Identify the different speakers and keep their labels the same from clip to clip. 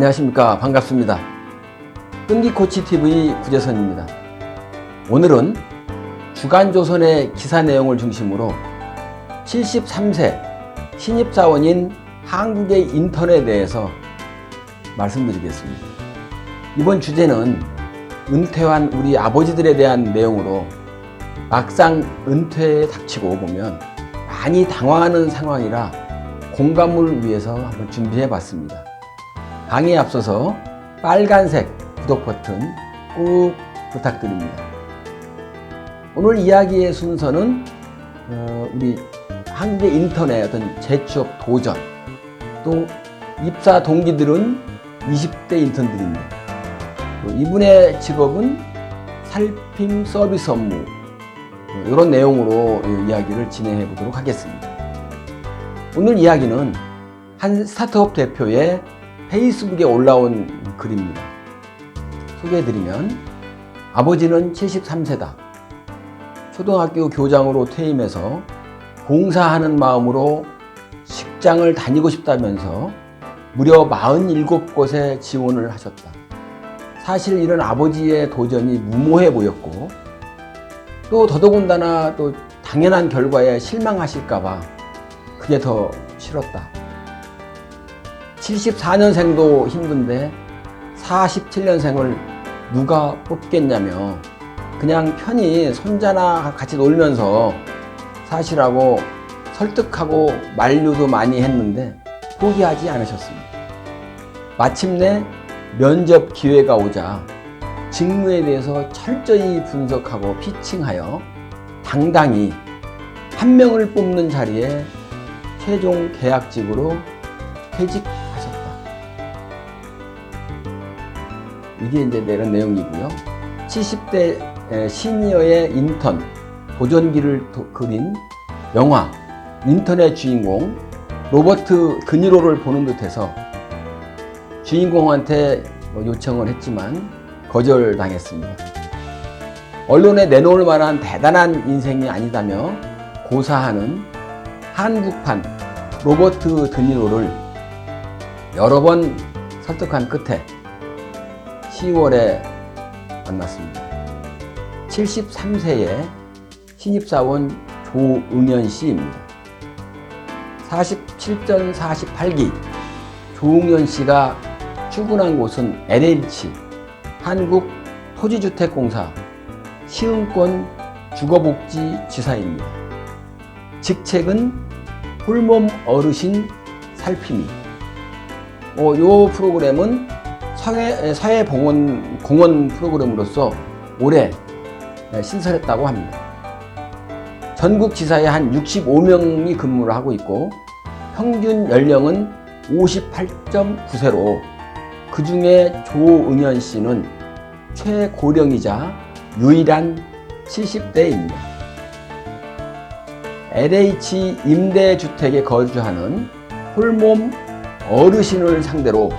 Speaker 1: 안녕하십니까. 반갑습니다. 끈기코치TV 구재선입니다. 오늘은 주간조선의 기사 내용을 중심으로 73세 신입사원인 한국의 인턴에 대해서 말씀드리겠습니다. 이번 주제는 은퇴한 우리 아버지들에 대한 내용으로 막상 은퇴에 닥치고 보면 많이 당황하는 상황이라 공감을 위해서 한번 준비해 봤습니다. 강의에 앞서서 빨간색 구독 버튼 꼭 부탁드립니다. 오늘 이야기의 순서는 어, 우리 한국의 인턴의 어떤 재취업 도전 또 입사 동기들은 20대 인턴들입니다. 또 이분의 직업은 살핌 서비스 업무 어, 이런 내용으로 이야기를 진행해 보도록 하겠습니다. 오늘 이야기는 한 스타트업 대표의 페이스북에 올라온 글입니다. 소개해드리면 아버지는 73세다. 초등학교 교장으로 퇴임해서 봉사하는 마음으로 식장을 다니고 싶다면서 무려 47곳에 지원을 하셨다. 사실 이런 아버지의 도전이 무모해 보였고 또 더더군다나 또 당연한 결과에 실망하실까봐 그게 더 싫었다. 74년생도 힘든데 47년생을 누가 뽑겠냐며 그냥 편히 손자나 같이 놀면서 사시라고 설득하고 만류도 많이 했는데 포기하지 않으셨습니다. 마침내 면접 기회가 오자 직무에 대해서 철저히 분석하고 피칭하여 당당히 한 명을 뽑는 자리에 최종 계약직으로 퇴직 이게 이제 내는 내용이고요. 70대 시니어의 인턴 도- 그린 영화 인턴의 주인공 로버트 드니로를 보는 듯해서 주인공한테 뭐 요청을 했지만 거절당했습니다. 언론에 내놓을 만한 대단한 인생이 아니다며 고사하는 한국판 로버트 드니로를 여러 번 설득한 끝에 10월에 만났습기 73세의 신입사원 조응현 씨입니다. 47전 48기 조응현 씨가 출근한 곳은 LH 한국토지주택공사 시흥권 주거복지 지사입니다. 직책은 홀몸 어르신 살핌이. 어, 요 프로그램은 사회, 사회 봉헌 공헌 프로그램으로서 올해 신설했다고 합니다. 전국 지사에 한 65명이 근무를 하고 있고 평균 연령은 58.9세로 그 중에 조응현 씨는 최고령이자 유일한 70대입니다. LH 임대주택에 거주하는 홀몸 어르신을 상대로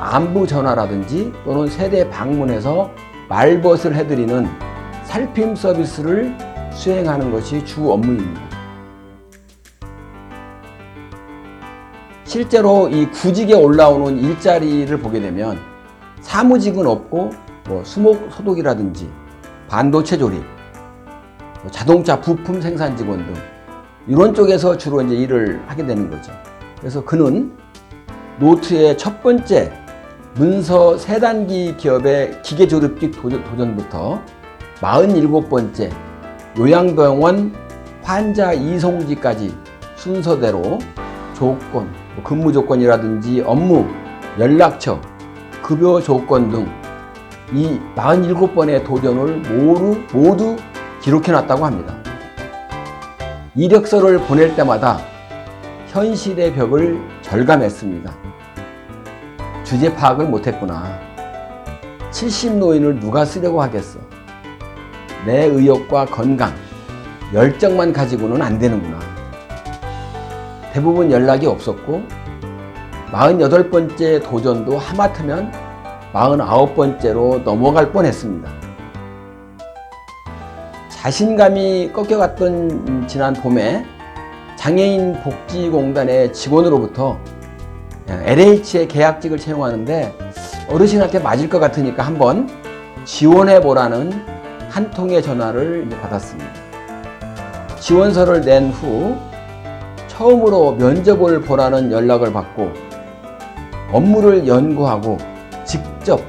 Speaker 1: 안부 전화라든지 또는 세대 방문해서 말벗을 해드리는 살핌 서비스를 수행하는 것이 주 업무입니다. 실제로 이 구직에 올라오는 일자리를 보게 되면 사무직은 없고 뭐 수목 소독이라든지 반도체 조립, 뭐 자동차 부품 생산 직원 등 이런 쪽에서 주로 이제 일을 하게 되는 거죠. 그래서 그는 노트의 첫 번째 문서 세 단기 기업의 기계 조립직 도전부터 47번째 요양병원 환자 이송지까지 순서대로 조건, 뭐 근무 조건이라든지 업무, 연락처, 급여 조건 등 이 47번의 도전을 모두, 모두 기록해 놨다고 합니다. 이력서를 보낼 때마다 현실의 벽을 절감했습니다. 주제 파악을 못했구나. 70노인을 누가 쓰려고 하겠어. 내 의욕과 건강, 열정만 가지고는 안 되는구나. 대부분 연락이 없었고, 48번째 도전도 하마터면 49번째로 넘어갈 뻔 했습니다. 자신감이 꺾여갔던 지난 봄에 장애인 복지공단의 직원으로부터 LH의 계약직을 채용하는데 어르신한테 맞을 것 같으니까 한번 지원해 보라는 한 통의 전화를 받았습니다. 지원서를 낸 후 처음으로 면접을 보라는 연락을 받고 업무를 연구하고 직접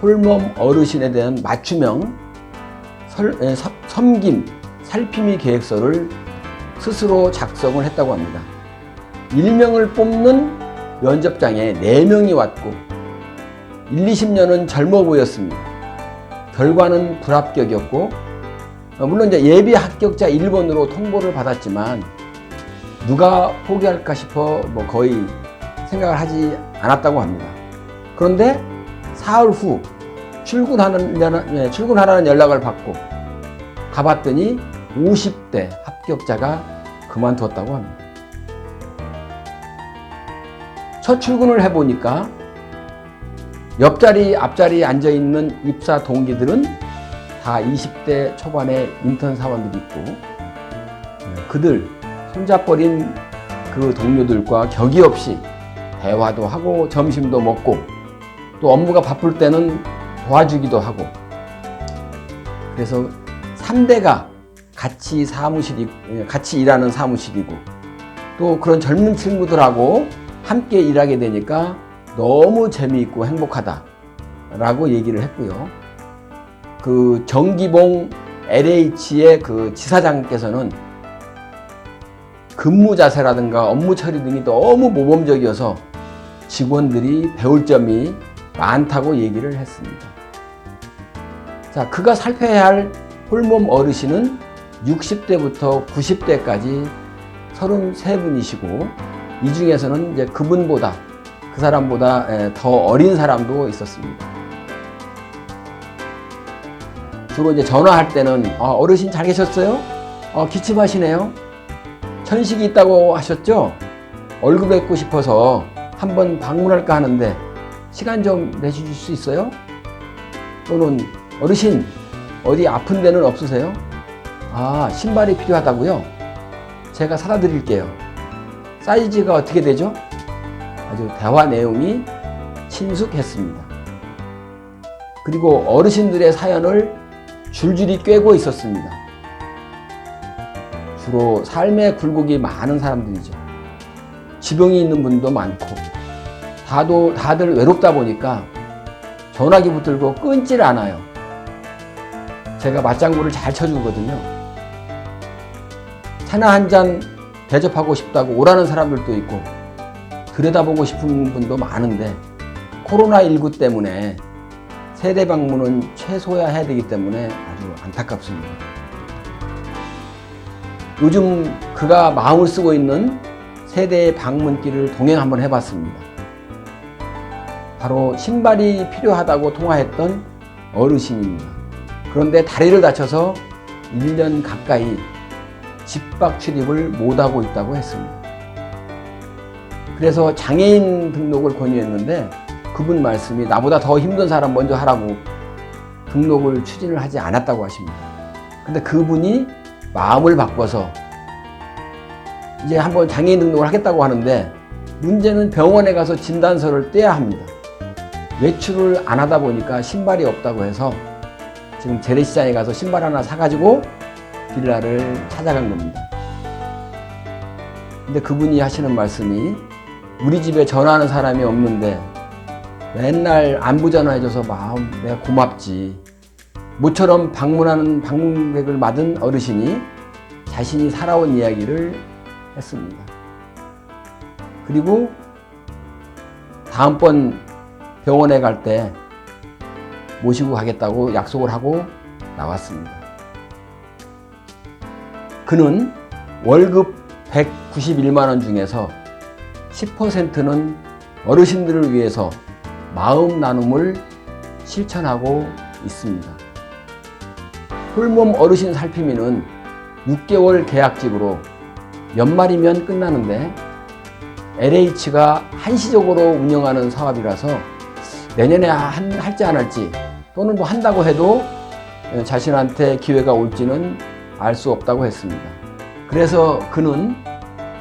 Speaker 1: 홀몸 어르신에 대한 맞춤형 설- 에, 서- 섬김, 살피미 계획서를 스스로 작성을 했다고 합니다. 1명을 뽑는 면접장에 4명이 왔고 1, 20년은 젊어 보였습니다. 결과는 불합격이었고 어, 물론 이제 예비 합격자 1번으로 통보를 받았지만 누가 포기할까 싶어 뭐 거의 생각을 하지 않았다고 합니다. 그런데 사흘 후 출근하는 예, 출근하라는 연락을 받고 가봤더니 50대 합격자가 그만두었다고 합니다. 첫 출근을 해보니까 옆자리, 앞자리에 앉아 있는 입사 동기들은 다 20대 초반의 인턴 사원들이 있고 예, 그들 손잡버린 그 동료들과 격이 없이 대화도 하고 점심도 먹고 또 업무가 바쁠 때는 도와주기도 하고. 그래서 3대가 같이 사무실이 예, 같이 일하는 사무실이고 또 그런 젊은 친구들하고 함께 일하게 되니까 너무 재미있고 행복하다 라고 얘기를 했고요. 그 정기봉 LH의 그 지사장께서는 근무 자세라든가 업무 처리 등이 너무 모범적이어서 직원들이 배울 점이 많다고 얘기를 했습니다. 자, 그가 살펴야 할 홀몸 어르신은 60대부터 90대까지 33분이시고 이 중에서는 이제 그분보다 그 사람보다 에, 더 어린 사람도 있었습니다. 주로 이제 전화할 때는 아, 어르신 잘 계셨어요? 어, 기침하시네요. 천식이 있다고 하셨죠? 얼굴 뵙고 싶어서 한번 방문할까 하는데 시간 좀 내주실 수 있어요? 또는 어르신 어디 아픈 데는 없으세요? 아 신발이 필요하다고요? 제가 사다 드릴게요. 사이즈가 어떻게 되죠? 아주 대화 내용이 친숙했습니다. 그리고 어르신들의 사연을 줄줄이 꿰고 있었습니다. 주로 삶의 굴곡이 많은 사람들이죠. 지병이 있는 분도 많고, 다도, 다들 외롭다 보니까 전화기 붙들고 끊질 않아요. 제가 맞장구를 잘 쳐주거든요. 차나 한잔 대접하고 싶다고 오라는 사람들도 있고, 들여다보고 싶은 분도 많은데, 코로나19 때문에 세대 방문은 최소화 해야 되기 때문에 아주 안타깝습니다. 요즘 그가 마음을 쓰고 있는 세대의 방문길을 동행 한번 해봤습니다. 바로 신발이 필요하다고 통화했던 어르신입니다. 그런데 다리를 다쳐서 1년 가까이 집박 출입을 못하고 있다고 했습니다. 그래서 장애인 등록을 권유했는데 그분 말씀이 나보다 더 힘든 사람 먼저 하라고 등록을 추진을 하지 않았다고 하십니다. 근데 그분이 마음을 바꿔서 이제 한번 장애인 등록을 하겠다고 하는데 문제는 병원에 가서 진단서를 떼야 합니다. 외출을 안 하다 보니까 신발이 없다고 해서 지금 재래시장에 가서 신발 하나 사가지고 빌라를 찾아간 겁니다. 근데 그분이 하시는 말씀이 우리 집에 전화하는 사람이 없는데 맨날 안부 전화해줘서 마음 내가 고맙지. 모처럼 방문하는 방문객을 맞은 어르신이 자신이 살아온 이야기를 했습니다. 그리고 다음번 병원에 갈 때 모시고 가겠다고 약속을 하고 나왔습니다. 그는 월급 191만 원 중에서 10%는 어르신들을 위해서 마음 나눔을 실천하고 있습니다. 홀몸 어르신 살피미는 6개월 계약직으로 연말이면 끝나는데 LH가 한시적으로 운영하는 사업이라서 내년에 한, 할지 안 할지 또는 뭐 한다고 해도 자신한테 기회가 올지는 알 수 없다고 했습니다. 그래서 그는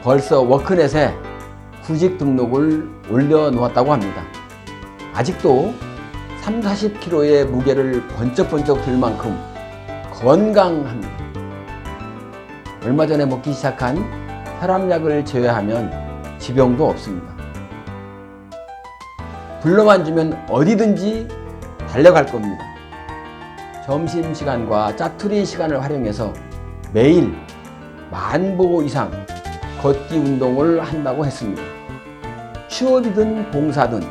Speaker 1: 벌써 워크넷에 구직 등록을 올려놓았다고 합니다. 아직도 3, 40kg의 무게를 번쩍번쩍 들 만큼 건강합니다. 얼마 전에 먹기 시작한 혈압약을 제외하면 지병도 없습니다. 불러만 주면 어디든지 달려갈 겁니다. 점심시간과 짜투리 시간을 활용해서 매일 만보 이상 걷기 운동을 한다고 했습니다. 취업이든 봉사든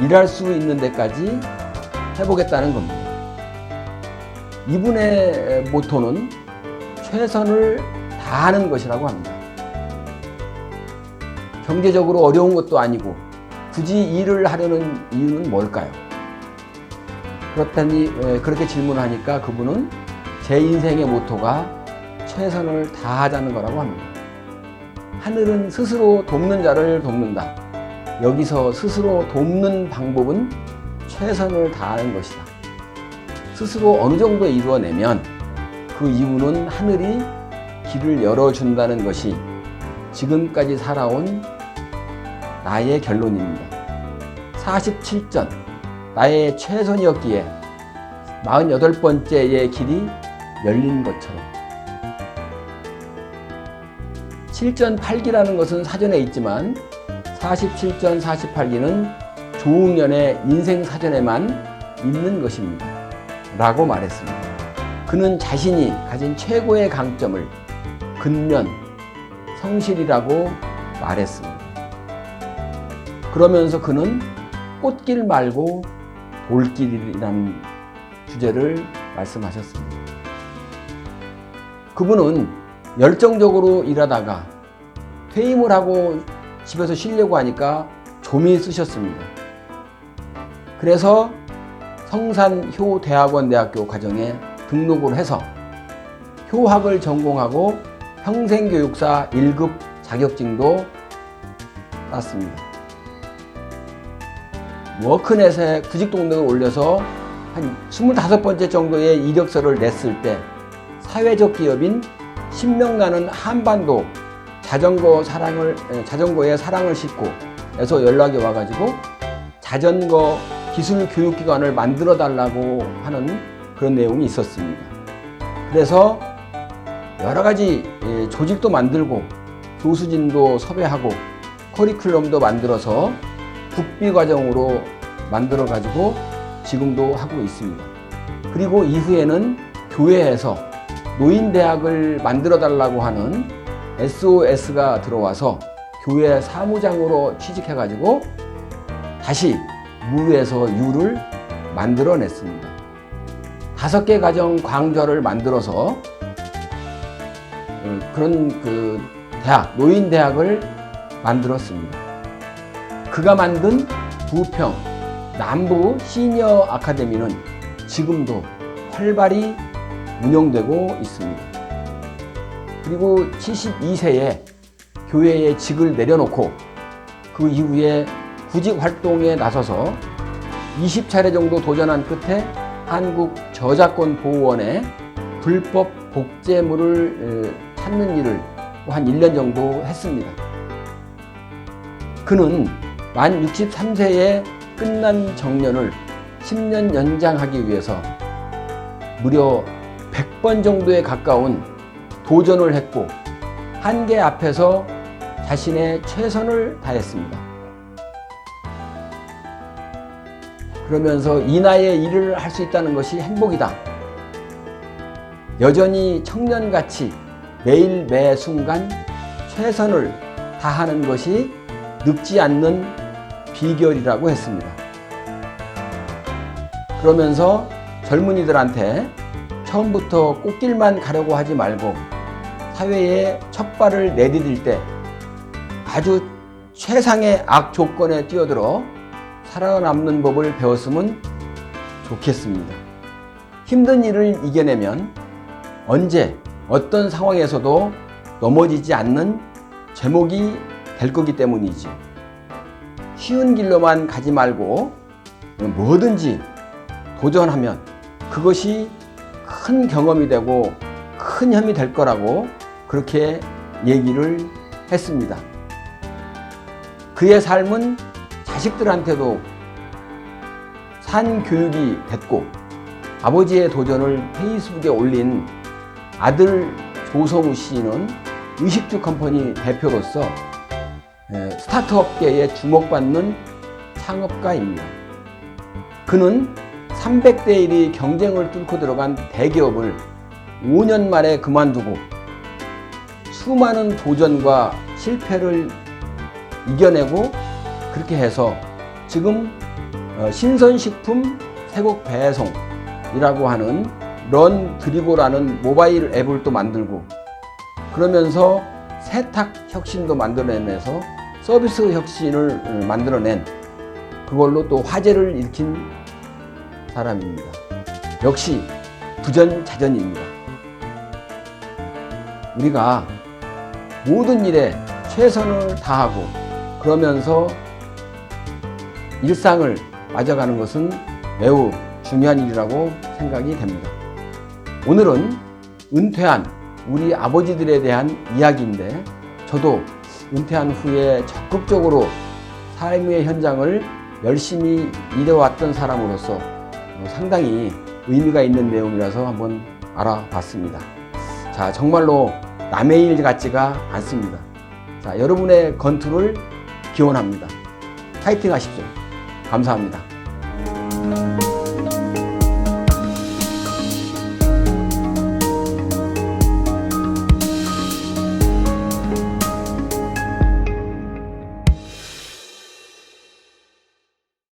Speaker 1: 일할 수 있는 데까지 해보겠다는 겁니다. 이분의 모토는 최선을 다하는 것이라고 합니다. 경제적으로 어려운 것도 아니고 굳이 일을 하려는 이유는 뭘까요? 그렇다니 에, 그렇게 질문하니까 그분은 제 인생의 모토가 최선을 다하자는 거라고 합니다. 하늘은 스스로 돕는 자를 돕는다. 여기서 스스로 돕는 방법은 최선을 다하는 것이다. 스스로 어느 정도 이루어내면 그 이유는 하늘이 길을 열어준다는 것이 지금까지 살아온 나의 결론입니다. 47전, 나의 최선이었기에 48번째의 길이 열린 것처럼. 7전 8기라는 것은 사전에 있지만 47전 48기는 조응연의 인생 사전에만 있는 것입니다. 라고 말했습니다. 그는 자신이 가진 최고의 강점을 근면, 성실이라고 말했습니다. 그러면서 그는 꽃길 말고 돌길이라는 주제를 말씀하셨습니다. 그분은 열정적으로 일하다가 퇴임을 하고 집에서 쉬려고 하니까 좀이 쓰셨습니다. 그래서 성산효 대학원 대학교 과정에 등록을 해서 효학을 전공하고 평생교육사 1급 자격증도 땄습니다. 워크넷에 구직 등록을 올려서 한 25번째 정도의 이력서를 냈을 때 사회적 기업인 신명나는 한반도 자전거 사랑을 에, 자전거에 사랑을 싣고 에서 연락이 와가지고 자전거 기술 교육기관을 만들어 달라고 하는 그런 내용이 있었습니다. 그래서 여러 가지 예, 조직도 만들고 교수진도 섭외하고 커리큘럼도 만들어서 국비 과정으로 만들어 가지고 지금도 하고 있습니다. 그리고 이후에는 교회에서 노인대학을 만들어 달라고 하는 SOS가 들어와서 교회 사무장으로 취직해 가지고 다시 무에서 유를 만들어 냈습니다. 다섯 개 가정 광저를 만들어서 어, 그런 그 대학, 노인 대학을 만들었습니다. 그가 만든 부평 남부 시니어 아카데미는 지금도 활발히 운영되고 있습니다. 그리고 72세에 교회에 직을 내려놓고 그 이후에 구직 활동에 나서서 20차례 정도 도전한 끝에 한국 저작권 보호원에 불법 복제물을 에, 찾는 일을 한 1년 정도 했습니다. 그는 만 63세에 끝난 정년을 10년 연장하기 위해서 무려 100번 정도에 가까운 도전을 했고 한계 앞에서 자신의 최선을 다했습니다. 그러면서 이 나이에 일을 할 수 있다는 것이 행복이다. 여전히 청년같이 매일 매 순간 최선을 다하는 것이 늙지 않는 비결이라고 했습니다. 그러면서 젊은이들한테 처음부터 꽃길만 가려고 하지 말고 사회에 첫 발을 내디딜 때 아주 최상의 악 조건에 뛰어들어 살아남는 법을 배웠으면 좋겠습니다. 힘든 일을 이겨내면 언제 어떤 상황에서도 넘어지지 않는 제목이 될 거기 때문이지. 쉬운 길로만 가지 말고 뭐든지 도전하면 그것이 큰 경험이 되고 큰 힘이 될 거라고 그렇게 얘기를 했습니다. 그의 삶은 자식들한테도 산 교육이 됐고 아버지의 도전을 페이스북에 올린 아들 조성우 씨는 의식주 컴퍼니 대표로서 에, 스타트업계에 주목받는 창업가입니다. 그는 300대 1이 경쟁을 뚫고 들어간 대기업을 5년 만에 그만두고 수많은 도전과 실패를 이겨내고 그렇게 해서 지금 어, 신선식품 태국 배송이라고 하는 런 드리고라는 모바일 앱을 또 만들고 그러면서 세탁 혁신도 만들어내면서 서비스 혁신을 어, 만들어낸 그걸로 또 화제를 일으킨 사람입니다. 역시 부전자전입니다. 우리가 모든 일에 최선을 다하고 그러면서 일상을 맞아가는 것은 매우 중요한 일이라고 생각이 됩니다. 오늘은 은퇴한 우리 아버지들에 대한 이야기인데 저도 은퇴한 후에 적극적으로 삶의 현장을 열심히 일해왔던 사람으로서 어, 상당히 의미가 있는 내용이라서 한번 알아봤습니다. 자, 정말로 남의 일 같지가 않습니다. 자, 여러분의 건투를 기원합니다. 파이팅 하십시오. 감사합니다.